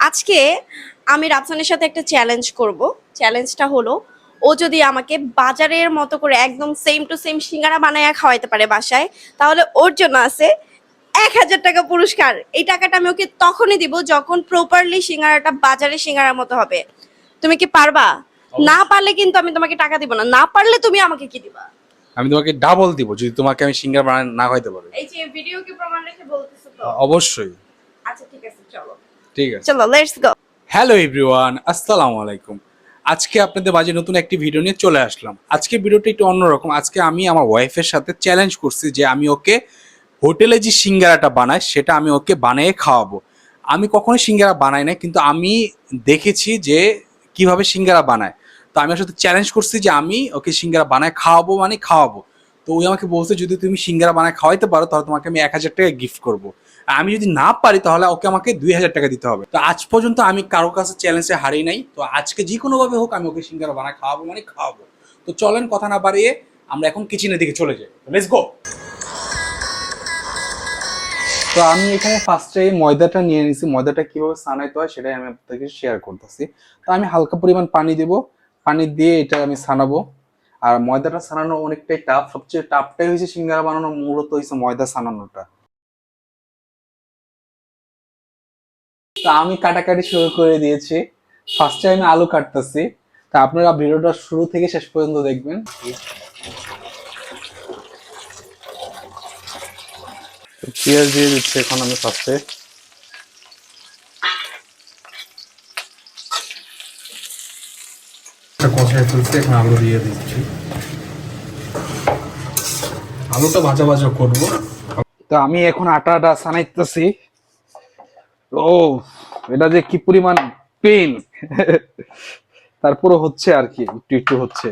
আজকে আমি রাফসানের সাথে একটা চ্যালেঞ্জ করব। চ্যালেঞ্জটা হলো ও যদি আমাকে বাজারের মতো করে একদম সেম টু সেম সিঙ্গারা বানায় খাওয়াইতে পারে বাসায় তাহলে ওর জন্য আছে এক হাজার টাকা পুরস্কার। এই টাকাটা আমি ওকে তখনই দিব যখন প্রপারলি সিঙ্গারাটা বাজারে সিঙ্গারার মতো হবে। তুমি কি পারবা? না পারলে কিন্তু আমি তোমাকে টাকা দিব না। না পারলে তুমি আমাকে কি দিবা? আমি তোমাকে ডাবল দিব যদি তোমাকে আমি সিঙ্গার বানায় না খাইতে পারি। এই যে ভিডিও কি প্রমাণ রেখে বলতেছো তো? অবশ্যই। আচ্ছা ঠিক আছে চলো। ঠিক আছে। চলো লেটস গো হ্যালো এভরিওয়ান আসসালামু আলাইকুম। আজকে আপনাদের মাঝে নতুন একটি ভিডিও নিয়ে চলে আসলাম। আজকে ভিডিওটা একটু অন্যরকম। আজকে আমি আমার ওয়াইফের সাথে চ্যালেঞ্জ করছি যে আমি ওকে হোটেলে যে সিঙ্গারাটা বানায় সেটা আমি ওকে বানিয়ে খাওয়াবো। আমি কখনোই সিঙ্গারা বানাই না কিন্তু আমি দেখেছি যে কীভাবে সিঙ্গারা বানায়। তো আমি ওর সাথে চ্যালেঞ্জ করছি যে আমি ওকে সিঙ্গারা বানায় খাওয়াবো মানে খাওয়াবো। তো ওই আমাকে বলছে, যদি তুমি সিঙ্গারা বানায় খাওয়াইতে পারো, তাহলে তোমাকে আমি এক হাজার টাকা গিফট করব। আমি যদি না পারি, তাহলে ওকে আমাকে দুই হাজার টাকা দিতে হবে। তো আজ পর্যন্ত আমি কারও কাছে চ্যালেঞ্জে হারিয়ে নাই। তো আজকে যে কোনোভাবে হোক আমি ওকে সিঙ্গারা বানায় খাওয়াবো মানে খাওয়াবো। তো চলেন কথা না বাড়িয়ে আমরা এখন কিচেনের দিকে চলে যাই। লেটস গো তো আমি এখানে ফার্স্টে ময়দাটা নিয়ে নিছি। ময়দাটা কীভাবে সানাইতে হয় সেটাই আমি আপনাদেরকে শেয়ার করতেছি। তো আমি হালকা পরিমাণ পানি দেব। পানি দিয়ে এটা আমি সানাবো। আর ময়দাটা সানানো অনেকটাই টাফ সবচেয়ে টাফটাই হয়েছে সিঙ্গারা বানানো, মূলত হয়েছে ময়দা সানানোটা তা আমি কাটাকাটি শুরু করে দিয়েছি। ফার্স্টে আমি আলু কাটতেছি। তা আপনারা ভিডিওটা শুরু থেকে শেষ পর্যন্ত দেখবেন। পেঁয়াজ দিয়ে দিচ্ছি এখন আমি ফার্স্টে কষায় ফেলছি এখন আলু দিয়ে দিচ্ছি। আলুটা ভাজা ভাজা করব। তো আমি এখন আটাটা সানাইতেছি। ও এটা যে কি পরিমাণ পেন তারপরে হচ্ছে আর কি একটু একটু হচ্ছে।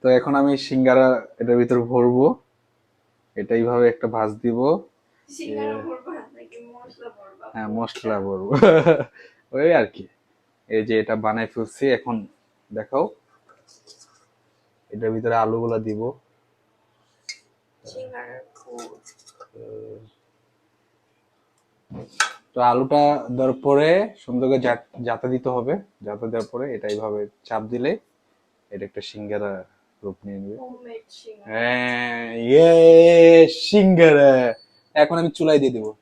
তো এখন আমি সিঙ্গারা এটার ভিতর ভরবো। এটা এইভাবে একটা ভাজ দিব। হ্যাঁ মশলা ভরবো। ওই আর কি। এই যে এটা বানাই ফেলছি এখন দেখাও। এটার ভিতরে আলুগুলা দিব। তো আলুটা দেওয়ার পরে সুন্দর করে জাত- দিতে হবে। জাতা দেওয়ার পরে এটা এইভাবে চাপ দিলে এটা একটা সিঙ্গারা রূপ নিয়ে নেবে। হ্যাঁ ইয়ে সিঙ্গারা। এখন আমি চুলাই দিয়ে দিব।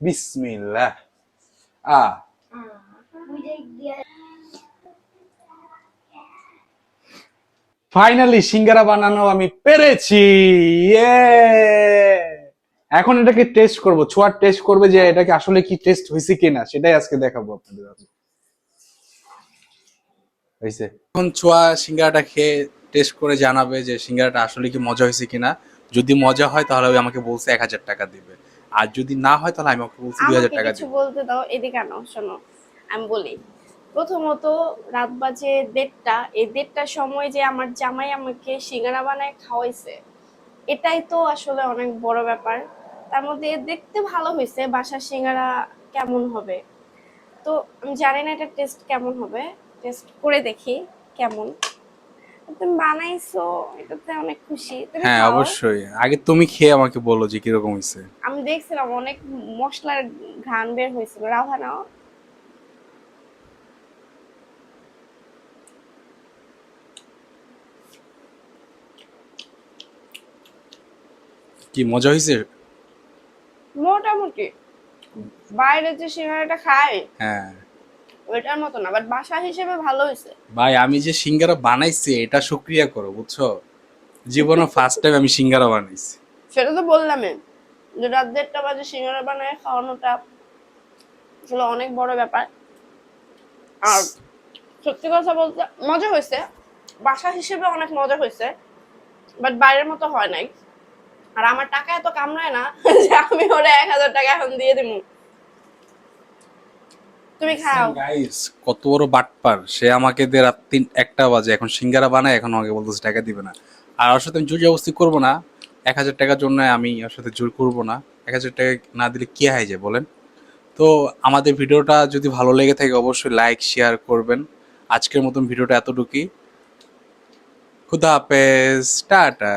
বিসমিল্লাহ। আ ফাইনালি সিঙ্গারা বানানো আমি পেরেছি। এখন এটাকে টেস্ট করব। ছোঁয়ার টেস্ট করবে যে এটাকে আসলে কি টেস্ট হয়েছে কিনা সেটাই আজকে দেখাবো আপনাদের হয়েছে। এখন ছোঁয়া সিঙ্গারাটা খেয়ে টেস্ট করে জানাবে যে সিঙ্গারাটা আসলে কি মজা হয়েছে কিনা। যদি মজা হয় তাহলে ওই আমাকে বলছে এক হাজার টাকা দিবে। আর যদি না হয় তাহলে আমি ওকে বলছি দুই হাজার টাকা দিবে। বলতে দাও এদিকে আনো শোনো। আমি বলি প্রথমত রাত বাজে দেড়টা এই দেড়টার সময় যে আমার জামাই আমাকে সিঙ্গারা বানায় খাওয়াইছে এটাই তো আসলে অনেক বড় ব্যাপার। তার মধ্যে দেখতে ভালো হয়েছে বাসার সিঙ্গারা কেমন হবে। তো আমি জানি না এটা টেস্ট কেমন হবে টেস্ট করে দেখি কেমন। তুমি বানাইছো এটাতে অনেক খুশি। হ্যাঁ অবশ্যই। আগে তুমি খেয়ে আমাকে বলো যে কীরকম হয়েছে আমি দেখছিলাম অনেক মশলার ঘ্রাণ বের হয়েছিল। রাভা কি মজা হয়েছে? মোটামুটি। বাইরে যে সিঙ্গারাটা খাই হ্যাঁ। ওইটার মতো না বাট বাসা হিসেবে ভালো হয়েছে। ভাই আমি যে সিঙ্গারা বানাইছি এটা শুক্রিয়া করো বুঝছ? জীবনে ফার্স্ট টাইম আমি সিঙ্গারা বানাইছি। সেটা তো বললামই। যে রাত দেড়টা বাজে সিঙ্গারা বানায় খাওয়ানোটা আসলে অনেক বড় ব্যাপার। আর সত্যি কথা বলতে মজা হয়েছে। বাসা হিসেবে অনেক মজা হয়েছে বাট বাইরের মতো হয় নাই। আর আমার টাকা এত কামড়ায় না যে আমি ওরা এক হাজার টাকা এখন দিয়ে দিব তুমি খাও। গাইস কত বড় বাটপার। সে আমাকে দিয়ে রাত তিন একটা বাজে এখন সিঙ্গারা বানায় এখন আমাকে বলতেছে টাকা দিবে না। আর ওর সাথে আমি জোর জবস্তি করব না। এক হাজার টাকার জন্য আমি ওর সাথে জোর করব না। এক হাজার টাকা না দিলে কি হয় যায় বলেন? তো আমাদের ভিডিওটা যদি ভালো লেগে থাকে অবশ্যই লাইক শেয়ার করবেন। আজকের মতন ভিডিওটা এতটুকুই। খুদা হাফেজ টাটা।